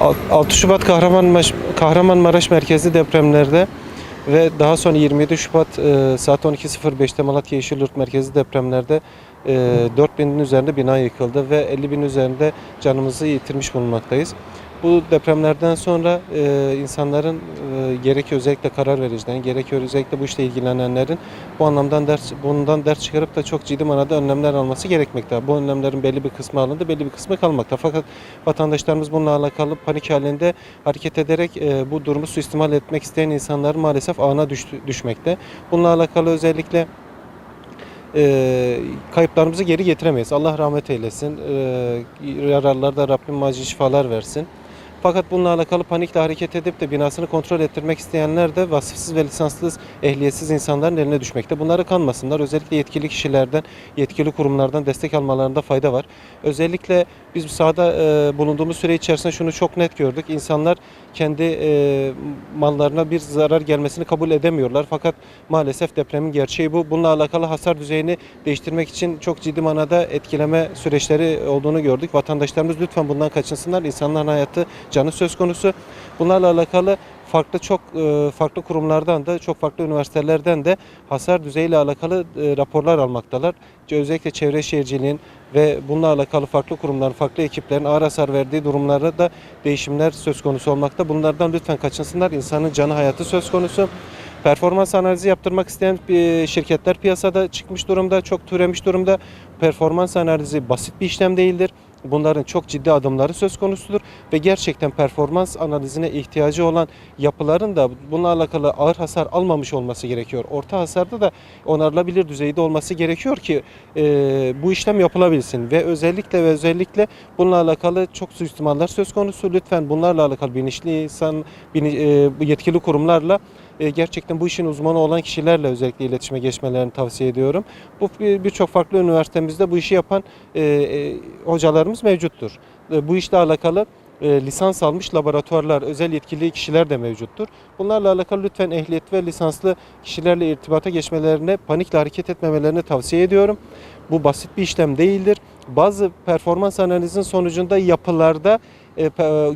6 Şubat Kahramanmaraş, Kahramanmaraş merkezli depremlerde ve daha sonra 27 Şubat e, saat 12.05'te Malatya Yeşilyurt merkezli depremlerde e, 4000'in üzerinde bina yıkıldı ve 50.000 üzerinde canımızı yitirmiş bulunmaktayız. Bu depremlerden sonra e, insanların e, gerek özellikle karar vericilerin, gerek özellikle bu işle ilgilenenlerin bu anlamdan ders bundan ders çıkarıp da çok ciddi manada önlemler alması gerekmekte. Bu önlemlerin belli bir kısmı alındı, belli bir kısmı kalmakta. Fakat vatandaşlarımız bununla alakalı panik halinde hareket ederek e, bu durumu suistimal etmek isteyen insanlar maalesef ağına düştü, düşmekte. Bununla alakalı özellikle e, kayıplarımızı geri getiremeyiz. Allah rahmet eylesin. E, yararlarda Rabbim acil şifalar versin. Fakat bununla alakalı panikle hareket edip de binasını kontrol ettirmek isteyenler de vasıfsız ve lisanssız, ehliyetsiz insanların eline düşmekte. Bunları kanmasınlar. Özellikle yetkili kişilerden, yetkili kurumlardan destek almalarında fayda var. Özellikle biz sahada e, bulunduğumuz süre içerisinde şunu çok net gördük. İnsanlar kendi e, mallarına bir zarar gelmesini kabul edemiyorlar. Fakat maalesef depremin gerçeği bu. Bununla alakalı hasar düzeyini değiştirmek için çok ciddi manada etkileme süreçleri olduğunu gördük. Vatandaşlarımız lütfen bundan kaçınsınlar. İnsanların hayatı, canı söz konusu. Bunlarla alakalı farklı çok e, farklı kurumlardan da çok farklı üniversitelerden de hasar düzeyiyle alakalı e, raporlar almaktalar. Özellikle çevre şehirciliğin ve bununla alakalı farklı kurumların, farklı ekiplerin ağır hasar verdiği durumlarda da değişimler söz konusu olmakta. Bunlardan lütfen kaçınsınlar. İnsanın canı hayatı söz konusu. Performans analizi yaptırmak isteyen e, şirketler piyasada çıkmış durumda, çok türemiş durumda. Performans analizi basit bir işlem değildir. Bunların çok ciddi adımları söz konusudur ve gerçekten performans analizine ihtiyacı olan yapıların da bununla alakalı ağır hasar almamış olması gerekiyor. Orta hasarda da onarılabilir düzeyde olması gerekiyor ki e, bu işlem yapılabilsin ve özellikle ve özellikle bununla alakalı çok suistimaller söz konusu. Lütfen bunlarla alakalı bilinçli insan, bini- e, yetkili kurumlarla gerçekten bu işin uzmanı olan kişilerle özellikle iletişime geçmelerini tavsiye ediyorum. Bu bir- birçok farklı üniversitemizde bu işi yapan e, e, hocalarımız mevcuttur. E, bu işle alakalı e, lisans almış laboratuvarlar, özel yetkili kişiler de mevcuttur. Bunlarla alakalı lütfen ehliyet ve lisanslı kişilerle irtibata geçmelerine, panikle hareket etmemelerini tavsiye ediyorum. Bu basit bir işlem değildir. Bazı performans analizin sonucunda yapılarda e,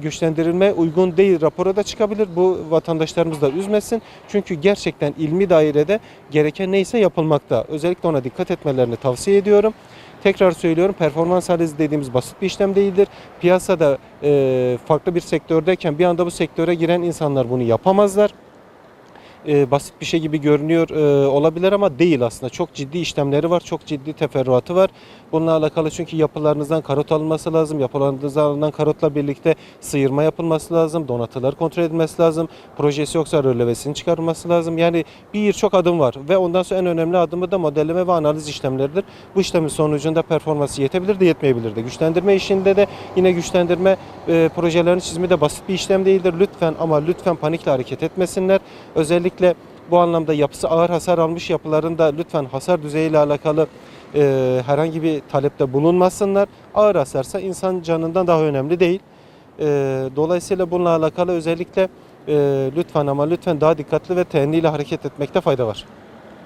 güçlendirilme uygun değil raporu da çıkabilir. Bu vatandaşlarımız da üzmesin. Çünkü gerçekten ilmi dairede gereken neyse yapılmakta. Özellikle ona dikkat etmelerini tavsiye ediyorum. Tekrar söylüyorum performans analizi dediğimiz basit bir işlem değildir. Piyasada e, farklı bir sektördeyken bir anda bu sektöre giren insanlar bunu yapamazlar e, basit bir şey gibi görünüyor e, olabilir ama değil aslında. Çok ciddi işlemleri var, çok ciddi teferruatı var. Bununla alakalı çünkü yapılarınızdan karot alınması lazım. Yapılarınızdan alınan karotla birlikte sıyırma yapılması lazım. Donatılar kontrol edilmesi lazım. Projesi yoksa rölevesinin çıkarılması lazım. Yani birçok adım var ve ondan sonra en önemli adımı da modelleme ve analiz işlemleridir. Bu işlemin sonucunda performansı yetebilir de yetmeyebilir de. Güçlendirme işinde de yine güçlendirme e, projelerini çizimi de basit bir işlem değildir. Lütfen ama lütfen panikle hareket etmesinler. Özellikle bu anlamda yapısı ağır hasar almış yapıların da lütfen hasar düzeyiyle alakalı e, herhangi bir talepte bulunmasınlar. Ağır hasarsa insan canından daha önemli değil. E, dolayısıyla bununla alakalı özellikle e, lütfen ama lütfen daha dikkatli ve teenniyle hareket etmekte fayda var.